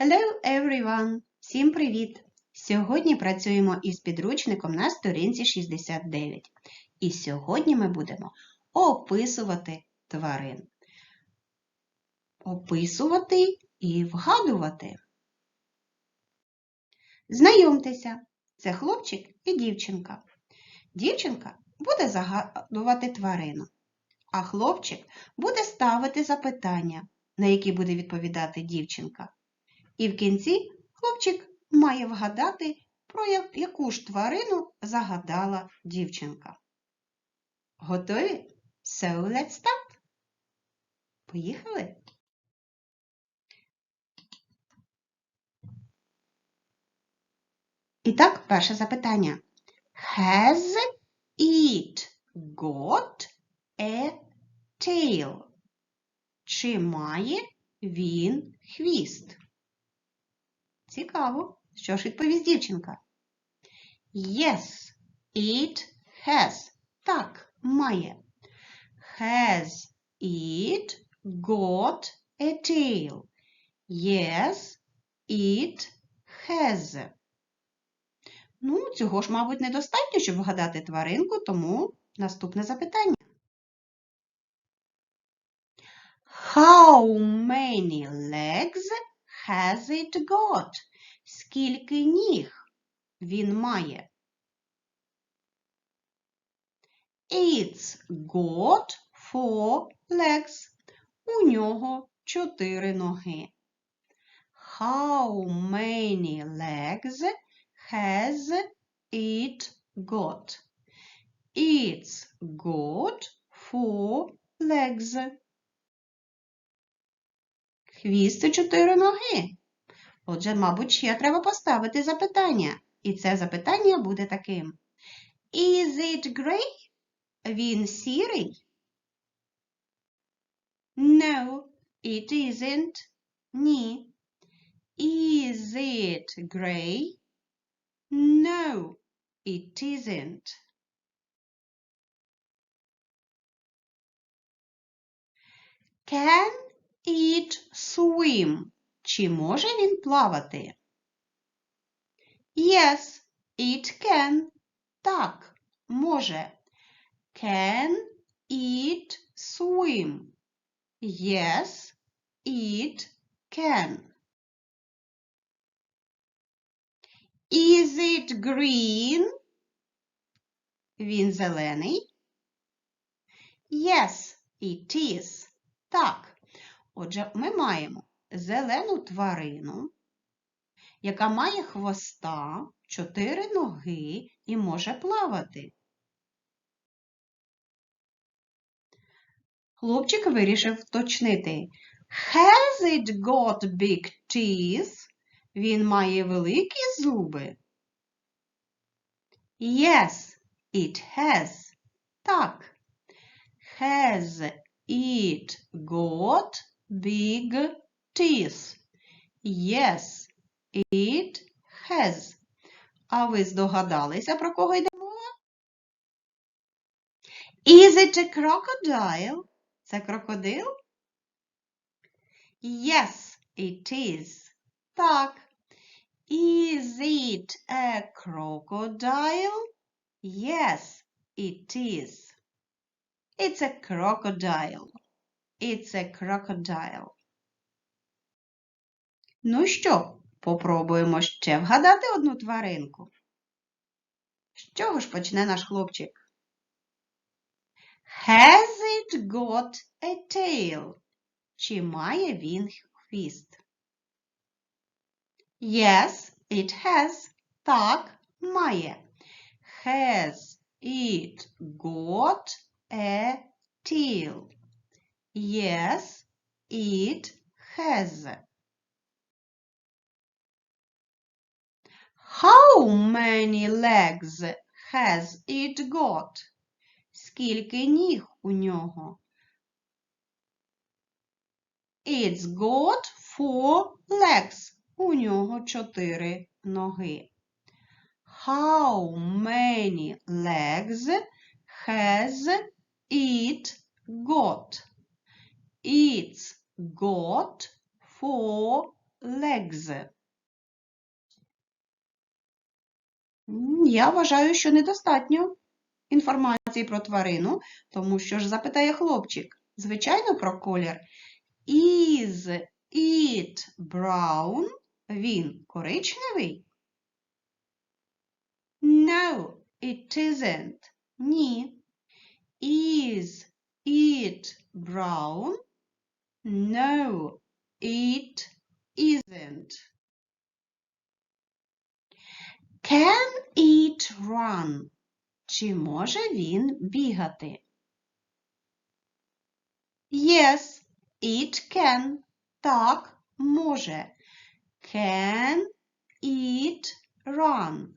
Hello everyone! Всім привіт! Сьогодні працюємо із підручником на сторінці 69. І сьогодні ми будемо описувати тварин. Описувати і вгадувати. Знайомтеся, це хлопчик і дівчинка. Дівчинка буде загадувати тварину, а хлопчик буде ставити запитання, на які буде відповідати дівчинка. І в кінці хлопчик має вгадати, про яку ж тварину загадала дівчинка. Готові? So let's start. Поїхали? І так, перше запитання. Has it got a tail? Чи має він хвіст? Цікаво. Що ж відповість дівчинка? Yes, it has. Так, має. Has it got a tail? Yes, it has. Ну, цього ж, мабуть, недостатньо, щоб вгадати тваринку, тому наступне запитання. How many legs has it got? Скільки ніг він має? It's got four legs. У нього чотири ноги. How many legs has it got? It's got four legs. Хвіст це чотири ноги. Отже, мабуть, ще треба поставити запитання. І це запитання буде таким. Is it grey? Він сірий? No, it isn't. Ні. Is it grey? No, it isn't. Can it swim? Чи може він плавати? Yes, it can. Так, може. Can it swim? Yes, it can. Is it green? Він зелений. Yes, it is. Так. Отже, ми маємо зелену тварину, яка має хвоста, чотири ноги і може плавати. Хлопчик вирішив вточнити. Has it got big teeth? Він має великі зуби. Yes, it has. Так. Has it got big teeth? Yes, it has. А ви здогадалися, про кого йде мова? Is it a crocodile? Це крокодил? Yes, it is. Так. Is it a crocodile? Yes, it is. It's a crocodile. It's a crocodile. Ну що, попробуємо ще вгадати одну тваринку. З чого ж почне наш хлопчик? Has it got a tail? Чи має він хвіст? Yes, it has. Так, має. Has it got a tail? Yes, it has. How many legs has it got? Скільки ніг у нього? It's got four legs. У нього чотири ноги. How many legs has it got? It's got four legs. Я вважаю, що недостатньо інформації про тварину, тому що ж запитає хлопчик. Звичайно, про колір. Is it brown? Він коричневий? No, it isn't. Ні. Is it brown? No, it isn't. Can it run? Чи може він бігати? Yes, it can. Так, може. Can it run?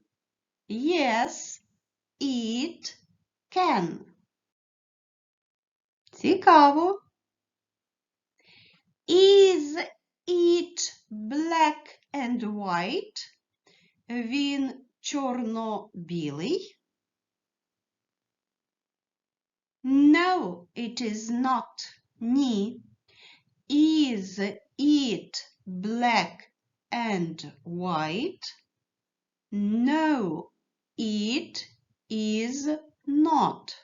Yes, it can. Цікаво. Is it black and white? Він чорно-білий? No, it is not. Ні. Is it black and white? No, it is not.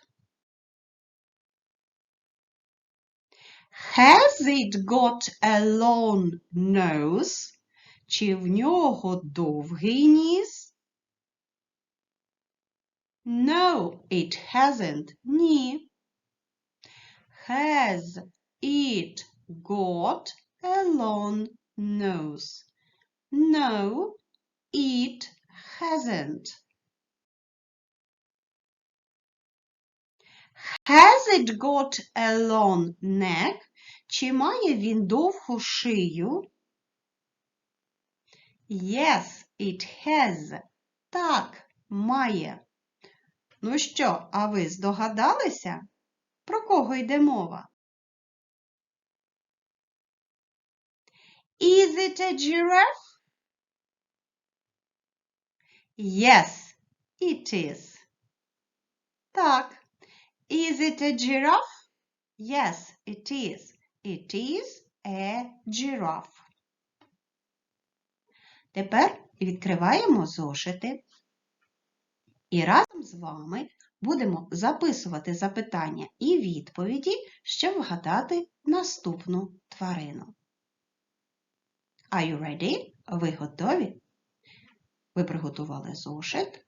Has it got a long nose? Чи в нього довгий ніс? No, it hasn't. Ні. Has it got a long nose? No, it hasn't. Has it got a long neck? Чи має він довгу шию? Yes, it has. Так, має. Ну що, а ви здогадалися? Про кого йде мова? Is it a giraffe? Yes, it is. Так. Is it a giraffe? Yes, it is. It is a giraffe. Тепер відкриваємо зошити і разом з вами будемо записувати запитання і відповіді, щоб вгадати наступну тварину. Are you ready? Ви готові? Ви приготували зошит.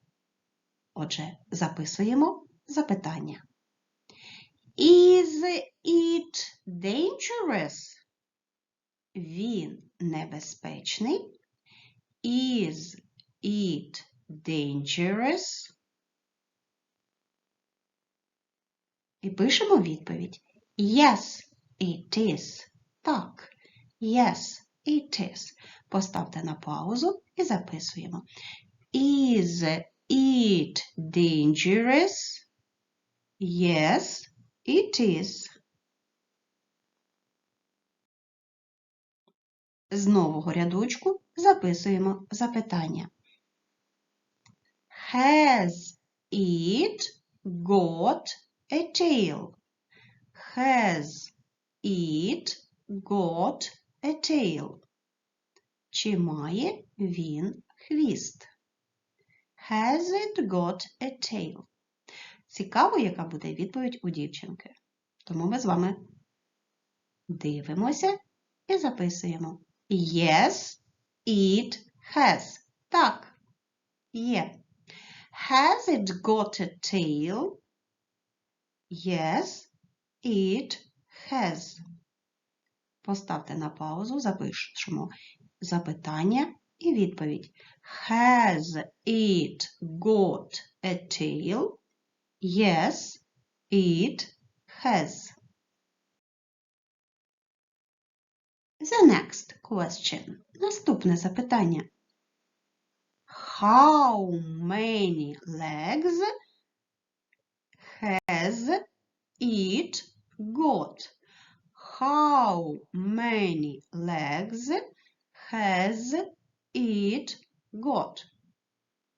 Отже, записуємо запитання. Is it dangerous? Він небезпечний. Is it dangerous? І пишемо відповідь. Yes, it is. Так. Yes, it is. Поставте на паузу і записуємо. Is it dangerous? Yes, it is. З нового рядочку записуємо запитання. Has it got a tail? Has it got a tail? Чи має він хвіст? Has it got a tail? Цікаво, яка буде відповідь у дівчинки. Тому ми з вами дивимося і записуємо. Yes, it has. Так, є. Has it got a tail? Yes, it has. Поставте на паузу, запишемо запитання і відповідь. Has it got a tail? Yes, it has. The next question. Наступне запитання. How many legs has it got? How many legs has it got?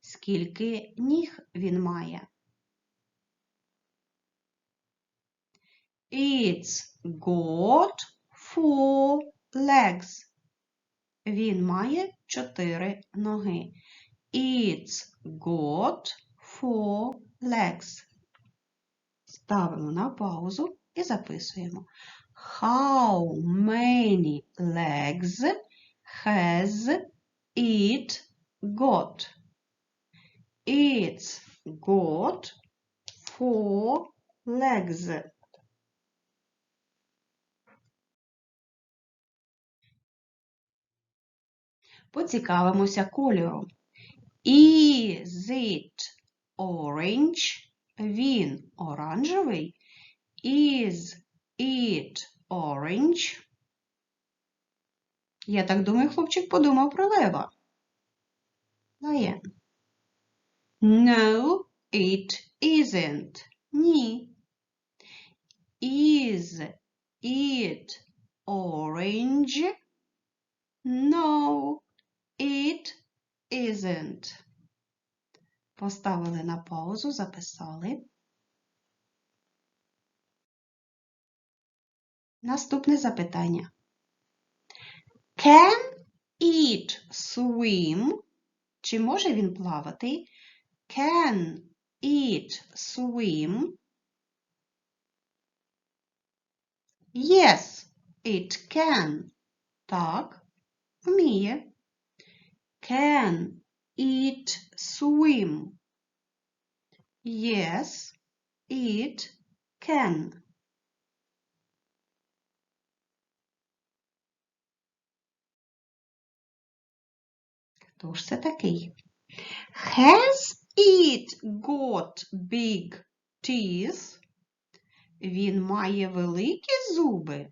Скільки ніг він має? It's got four legs. Він має чотири ноги. It's got four legs. Ставимо на паузу і записуємо. How many legs has it got? It's got four legs. Поцікавимося кольором. Is it orange? Він оранжевий. Is it orange? Я так думаю, хлопчик подумав про лева. Лаєн. No, it isn't. Ні. Is it orange? No, it isn't. Поставили на паузу, записали. Наступне запитання. Can it swim? Чи може він плавати? Can it swim? Yes, it can. Так, вміє. Can it swim? Yes, it can. Хто ж це такий? Has it got big teeth? Він має великі зуби.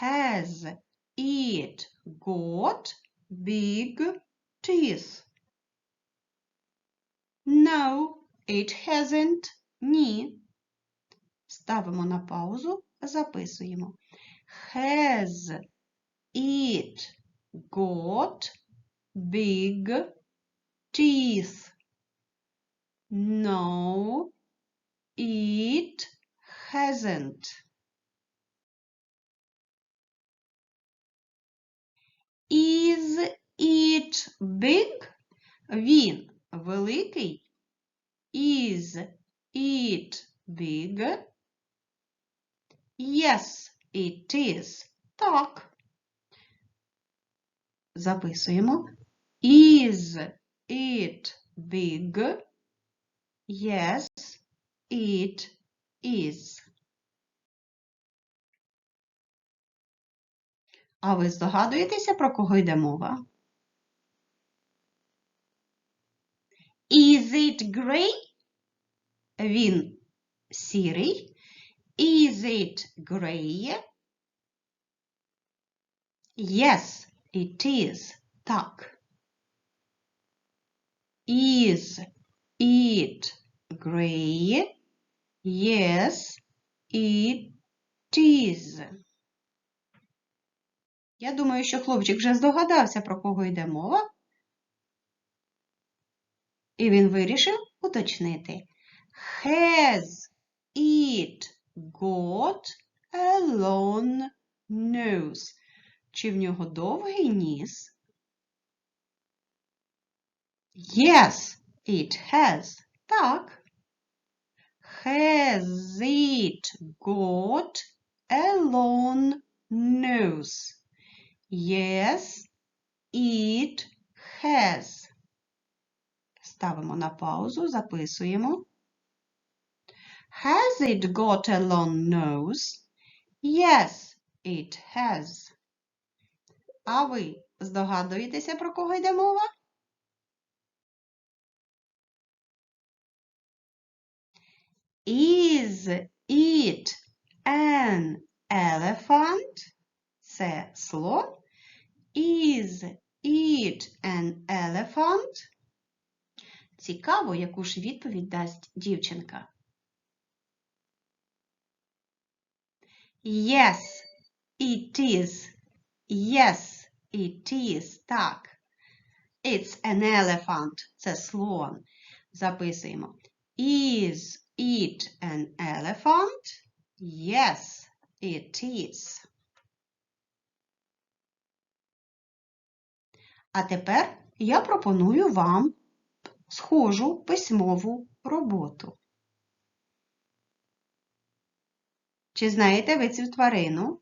Has it got big teeth? No, it hasn't. Ні. Ставимо на паузу, записуємо. Has it got big teeth? No, it hasn't. Is it big? Він великий. Is it big? Yes, it is. Так. Записуємо. Is it big? Yes, it is. А ви здогадуєтеся, про кого йде мова? Is it grey? Він сірий. Is it grey? Yes, it is. Так. Is it grey? Yes, it is. Я думаю, що хлопчик вже здогадався, про кого йде мова. І він вирішив уточнити. Has it got a long nose? Чи в нього довгий ніс? Yes, it has. Так. Has it got a long nose? Yes, it has. Ставимо на паузу, записуємо. Has it got a long nose? Yes, it has. А ви здогадуєтеся, про кого йде мова? Is it an elephant? Це слон. Is it an elephant? Цікаво, яку ж відповідь дасть дівчинка. Yes, it is. Yes, it is. Так. It's an elephant. Це слон. Записуємо. Is it an elephant? Yes, it is. А тепер я пропоную вам схожу письмову роботу. Чи знаєте ви цю тварину?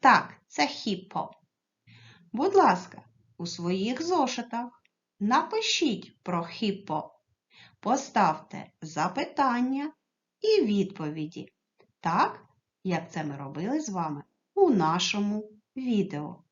Так, це хіппо. Будь ласка, у своїх зошитах напишіть про хіппо. Поставте запитання і відповіді, так, як це ми робили з вами у нашому відео.